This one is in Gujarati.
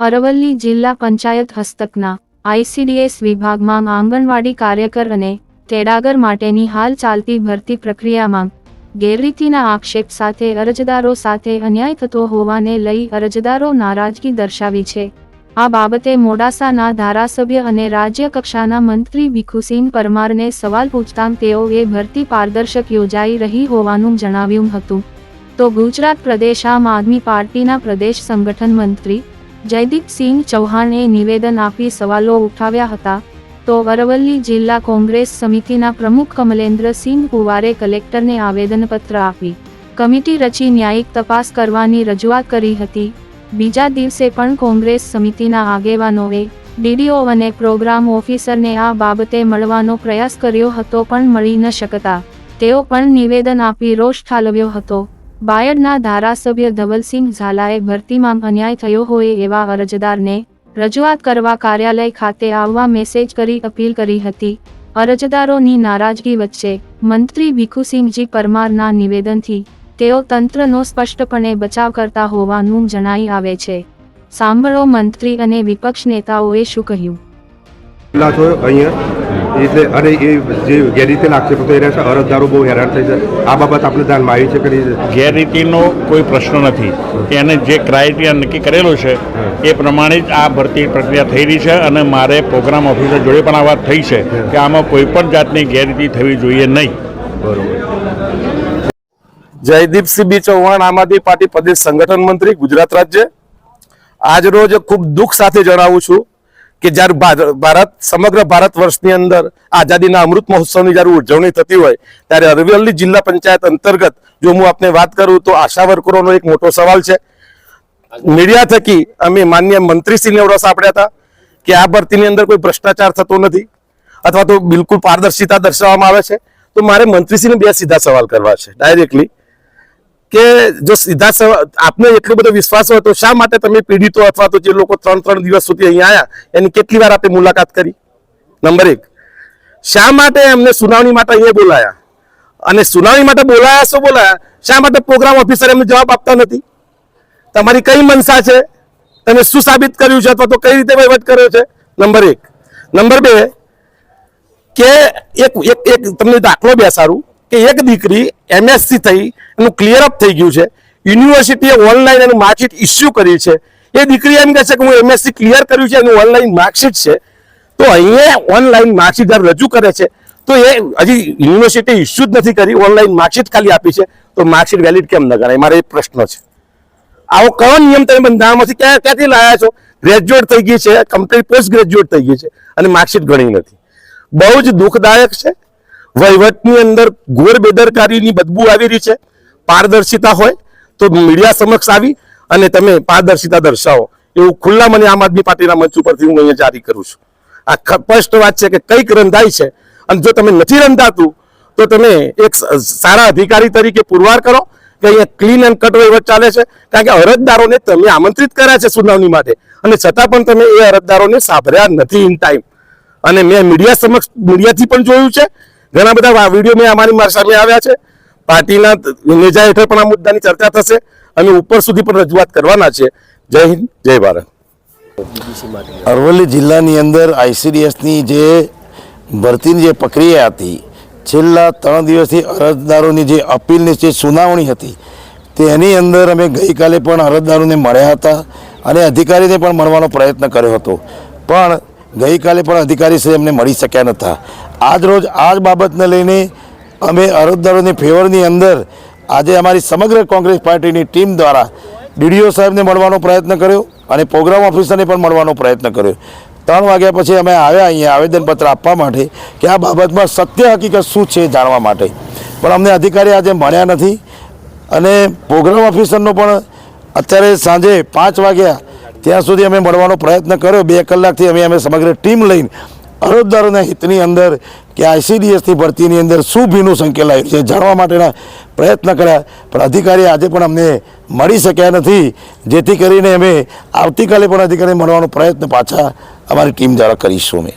અરવલ્લી જિલ્લા પંચાયત હસ્તકના આઈસીડીએસ વિભાગમાં આંગણવાડી કાર્યકર અને તેડાગર માટેની હાલ ચાલતી ભરતી પ્રક્રિયામાં ગેરરીતિના આક્ષેપ સાથે અરજદારો સાથે અન્યાય થતો હોવાને લઈ અરજદારો નારાજગી દર્શાવી છે. આ બાબતે મોડાસાના ધારાસભ્ય અને રાજ્ય કક્ષાના મંત્રી ભીખુસિંહ પરમારને સવાલ પૂછતાં તેઓએ ભરતી પારદર્શક યોજાઈ રહી હોવાનું જણાવ્યું હતું. તો ગુજરાત પ્રદેશ આમ આદમી પાર્ટીના પ્રદેશ સંગઠન મંત્રી જયદીપસિંહ ચૌહાણે નિવેદન આપી સવાલો ઉઠાવ્યા હતા, તો અરવલ્લી જિલ્લા કોંગ્રેસ સમિતિના પ્રમુખ કમલેન્દ્રસિંહ કુવારે કલેક્ટરને આવેદનપત્ર આપી, કમિટી રચી ન્યાયિક તપાસ કરવાની રજૂઆત કરી હતી. બીજા દિવસે પણ કોંગ્રેસ સમિતિના આગેવાનોએ ડીડીઓ અને પ્રોગ્રામ ઓફિસરને આ બાબતે મળવાનો પ્રયાસ કર્યો હતો પણ મળી ન શકતા. તેઓ પણ નિવેદન આપી રોષ ઠાલવ્યો હતો. બાયડના ધારાસભ્ય ધવલસિંહ ઝાલાએ ભરતીમાં અન્યાય થયો હોય એવા અરજદારને રજૂઆત કરવા કાર્યાલય ખાતે આવવા મેસેજ કરી અપીલ કરી હતી. અરજદારોની નારાજગી વચ્ચે મંત્રી ભીખુસિંહજી પરમારના નિવેદનથી તેઓ તંત્રનો સ્પષ્ટપણે બચાવ કરતા હોવાનું જણાઈ આવે છે. સાંભળો મંત્રી અને વિપક્ષ નેતાઓએ શું કહ્યું. એટલે અને એ જે ગેરરીતિના આક્ષેપો થઈ રહ્યા છે અરજદારો બહુ હેરાન થઈ છે આ બાબત આપણે ધ્યાનમાં આવી છે કે ગેરરીતિનો કોઈ પ્રશ્ન નથી. એને જે ક્રાઇટેરિયા નક્કી કરેલો છે એ પ્રમાણે જ આ ભરતી પ્રક્રિયા થઈ રહી છે અને મારે પ્રોગ્રામ ઓફિસર જોડે પણ આ વાત થઈ છે કે આમાં કોઈ પણ જાતની ગેરરીતિ થવી જોઈએ નહીં. બરોબર. જયદીપસિંહ બી ચૌહાણ આમ આદમી પાર્ટી પ્રદેશ સંગઠન મંત્રી ગુજરાત રાજ્ય. આજ રોજ ખૂબ દુઃખ સાથે જણાવું છું કે જ્યારે ભાર- ભારત સમગ્ર ભારત વર્ષની અંદર આઝાદીના અમૃત મહોત્સવની જ્યારે ઉજવણી થતી હોય, ત્યારે અરવલ્લી જિલ્લા પંચાયત અંતર્ગત જો હું આપને વાત કરું તો આશા વર્કરોનો એક મોટો સવાલ છે. મીડિયા થકી અમે માન્ય મંત્રીશ્રીને એવડો સાંભળ્યા હતા કે આ ભરતીની અંદર કોઈ ભ્રષ્ટાચાર થતો નથી અથવા તો બિલકુલ પારદર્શિતા દર્શાવવામાં આવે છે. તો મારે મંત્રીશ્રીને બે સીધા સવાલ કરવા છે. ડાયરેક્ટલી કે જો સીધા આપને એટલો બધો વિશ્વાસ હોય તો શા માટે તમે પીડિતો અથવા તો જે લોકો ત્રણ ત્રણ દિવસ સુધી અહીંયા આવ્યા એની કેટલી વાર આપે મુલાકાત કરી? નંબર એક, શા માટે એમને સુનાવણી માટે અહીંયા બોલાયા? અને સુનાવણી માટે બોલાયા શું બોલાયા? શા માટે પ્રોગ્રામ ઓફિસર એમને જવાબ આપતા નથી? તમારી કઈ મનસા છે? તમે શું સાબિત કર્યું છે અથવા તો કઈ રીતે વહીવટ કર્યો છે? નંબર એક. નંબર બે, કે એક એક, તમને દાખલો બેસાડું. કે એક દીકરી એમએસસી થઈ, એનું ક્લિયર અપ થઈ ગયું છે. યુનિવર્સિટીએ ઓનલાઈન એનું માર્કશીટ ઇસ્યુ કરી છે. એ દીકરી એમ કહે છે કે હું એમએસસી ક્લિયર કર્યું છે, એનું ઓનલાઈન માર્કશીટ છે. તો અહીંયા ઓનલાઈન માર્કશીટ રજૂ કરે છે, તો એ હજી યુનિવર્સિટી ઇસ્યુ જ નથી કરી ઓનલાઈન માર્કશીટ ખાલી આપી છે. તો માર્કશીટ વેલિડ કેમ ન કરાય મારે એ પ્રશ્ન છે. આવો કયો નિયમ તમે બંધારણમાંથી ક્યાં ક્યાંથી લાયા છો? ગ્રેજ્યુએટ થઈ ગઈ છે કમ્પ્લીટ પોસ્ટ ગ્રેજ્યુએટ થઈ ગઈ છે અને માર્કશીટ ગણી નથી. બહુ જ દુઃખદાયક છે. વહીવટની અંદર ઘોર બેદરકારીની બદબુ આવી રહી છે. પારદર્શિતા હોય તો મીડિયા સમક્ષ આવી અને તમે પારદર્શિતા દર્શાવો. એવું ખુલ્લા મને આમ આદમી પાર્ટીના મંચ ઉપરથી હું અહીંયા જારી કરું છું. આ સ્પષ્ટ વાત છે કે કંઈક રંધાય છે. અને જો તમે નથી રંધાતું, તો તમે એક સારા અધિકારી તરીકે પુરવાર કરો કે અહીંયા ક્લીન એન્ડ કટ વહીવટ ચાલે છે. કારણ કે અરજદારોને તમે આમંત્રિત કર્યા છે સુનાવણી માટે. અને છતાં પણ તમે એ અરજદારોને સાંભળ્યા નથી ઇન ટાઈમ અને મેં મીડિયા સમક્ષ, મીડિયાથી પણ જોયું છે ઘણા બધા વીડિયો મેં અમારી મારી સામે આવ્યા છે. પાર્ટીના નેજા હેઠળ પણ આ મુદ્દાની ચર્ચા થશે અમે ઉપર સુધી પણ રજૂઆત કરવાના છે. જય હિન્દ, જય ભારત. અરવલ્લી જિલ્લાની અંદર આઈસીડીએસની જે ભરતીની જે પ્રક્રિયા હતી, છેલ્લા ત્રણ દિવસથી અરજદારોની જે અપીલની જે સુનાવણી હતી, તેની અંદર અમે ગઈકાલે પણ અરજદારોને મળ્યા હતા અને અધિકારીને પણ મળવાનો પ્રયત્ન કર્યો હતો. પણ ગઈકાલે પણ અધિકારી શ્રી અમને મળી શક્યા નહોતા. આજ રોજ આ જ બાબતને લઈને અમે અરજદારોની ફેવરની અંદર આજે અમારી સમગ્ર કોંગ્રેસ પાર્ટીની ટીમ દ્વારા ડીડીઓ સાહેબને મળવાનો પ્રયત્ન કર્યો અને પ્રોગ્રામ ઓફિસરને પણ મળવાનો પ્રયત્ન કર્યો. ત્રણ વાગ્યા પછી અમે આવ્યા અહીંયા આવેદનપત્ર આપવા માટે કે આ બાબતમાં સત્ય હકીકત શું છે જાણવા માટે. પણ અમને અધિકારી આજે મળ્યા નથી અને પ્રોગ્રામ ઓફિસરનો પણ અત્યારે સાંજે પાંચ વાગ્યા ત્યાં સુધી અમે મળવાનો પ્રયત્ન કર્યો. બે કલાકથી અમે અમે સમગ્ર ટીમ લઈને અરજદારોના હિતની અંદર કે આઈસીડીએસની ભરતીની અંદર શું ભીનું સંકેલાયું છે જાણવા માટેના પ્રયત્ન કર્યા. પણ અધિકારી આજે પણ અમને મળી શક્યા નથી. જેથી કરીને અમે આવતીકાલે પણ અધિકારી મળવાનો પ્રયત્ન પાછા અમારી ટીમ દ્વારા કરીશું અમે.